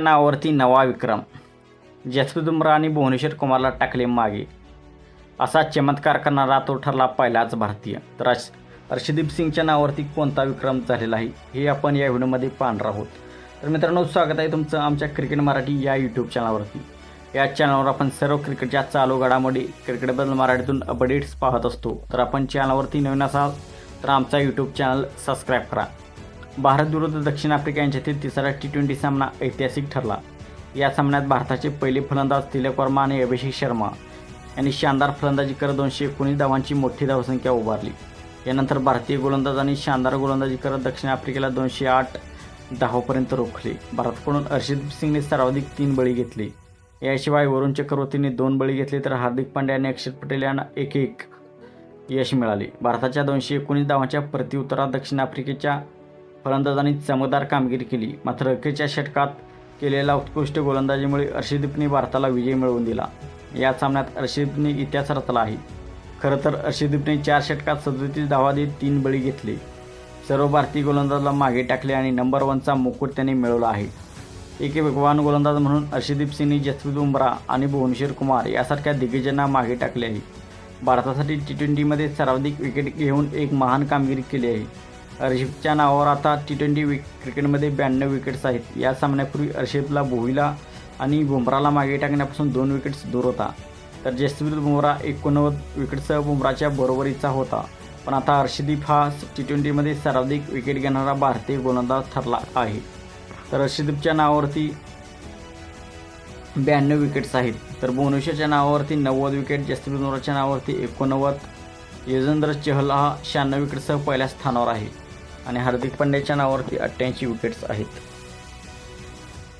नावावरती नवा विक्रम. जसप्रीत बुमराह आणि भुवनेश्वर कुमारला टाकले मागे. असा चमत्कार करणारा तो ठरला पहिलाच भारतीय. तर अश हर्षदीप सिंगच्या नावावरती कोणता विक्रम झालेला आहे हे आपण या व्हिडिओमध्ये पाहणार आहोत. तर मित्रांनो स्वागत आहे तुमचं आमच्या क्रिकेट मराठी या यूट्यूब चॅनलवरती या चॅनलवर आपण सर्व क्रिकेटच्या चालू घडामोडी क्रिकेटबद्दल मराठीतून अपडेट्स पाहत असतो. तर आपण चॅनलवरती नवीन असाल तर आमचा यूट्यूब चॅनल सबस्क्राईब करा. भारत विरुद्ध दक्षिण आफ्रिका यांच्यातील तिसरा टी ट्वेंटी सामना ऐतिहासिक ठरला. या सामन्यात भारताचे पहिले फलंदाज तिलक वर्मा आणि अभिषेक शर्मा यांनी शानदार फलंदाजी करत दोनशे एकोणीस धावांची मोठी धावसंख्या उभारली. यानंतर भारतीय गोलंदाजांनी शानदार गोलंदाजी करत दक्षिण आफ्रिकेला दोनशे आठ धावापर्यंत रोखले. भारताकडून हर्षदीप सिंगने सर्वाधिक तीन बळी घेतले. याशिवाय वरुण चक्रवर्तीने दोन बळी घेतले तर हार्दिक पांड्या आणि अक्षर पटेल यांना एक एक यश मिळाले. भारताच्या दोनशे एकोणीस धावांच्या प्रत्युत्तरात दक्षिण आफ्रिकेच्या फलंदाजांनी चमकदार कामगिरी केली. मात्र अखेरच्या षटकात केलेल्या उत्कृष्ट गोलंदाजीमुळे अर्षदीपने भारताला विजय मिळवून दिला. या सामन्यात अर्षदीपने इतिहास रचला आहे. खरं तर अर्षदीपने चार षटकात सदोतीस धावा देत तीन बळी घेतले. सर्व भारतीय गोलंदाजाला मागे टाकले आणि नंबर वनचा मुकुट त्याने मिळवला आहे. एक वेगवान गोलंदाज म्हणून अर्षदीप सिंगने जसप्रीत बुमरा आणि भुवनेश्वर कुमार यासारख्या दिग्गजांना मागे टाकले आहे. भारतासाठी टी ट्वेंटीमध्ये सर्वाधिक विकेट घेऊन एक महान कामगिरी केली आहे. अर्षिफच्या नावावर आता टी ट्वेंटी विक क्रिकेटमध्ये ब्याण्णव विकेट्स आहेत. या सामन्यापूर्वी अर्षिफला भोईला आणि बुमराला मागे टाकण्यापासून दोन विकेट्स दूर होता. तर जसप्रीत बुमरा एकोणनव्वद विकेटसह बुमराच्या बरोबरीचा होता. पण आता अर्षदीप हा टी ट्वेंटीमध्ये सर्वाधिक विकेट घेणारा भारतीय गोलंदाज ठरला आहे. तर अर्षदीपच्या नावावरती ब्याण्णव विकेट्स आहेत. तर भुवनेश्वरच्या नावावरती नव्वद विकेट जसप्रीत बुमराच्या नावावरती एकोणनव्वद. यजेंद्र चहल हा शहाण्णव विकेटसह पहिल्या स्थानावर आहे. आणि हार्दिक पांड्याच्या नावावरती अठ्ठ्याऐंशी विकेट्स आहेत.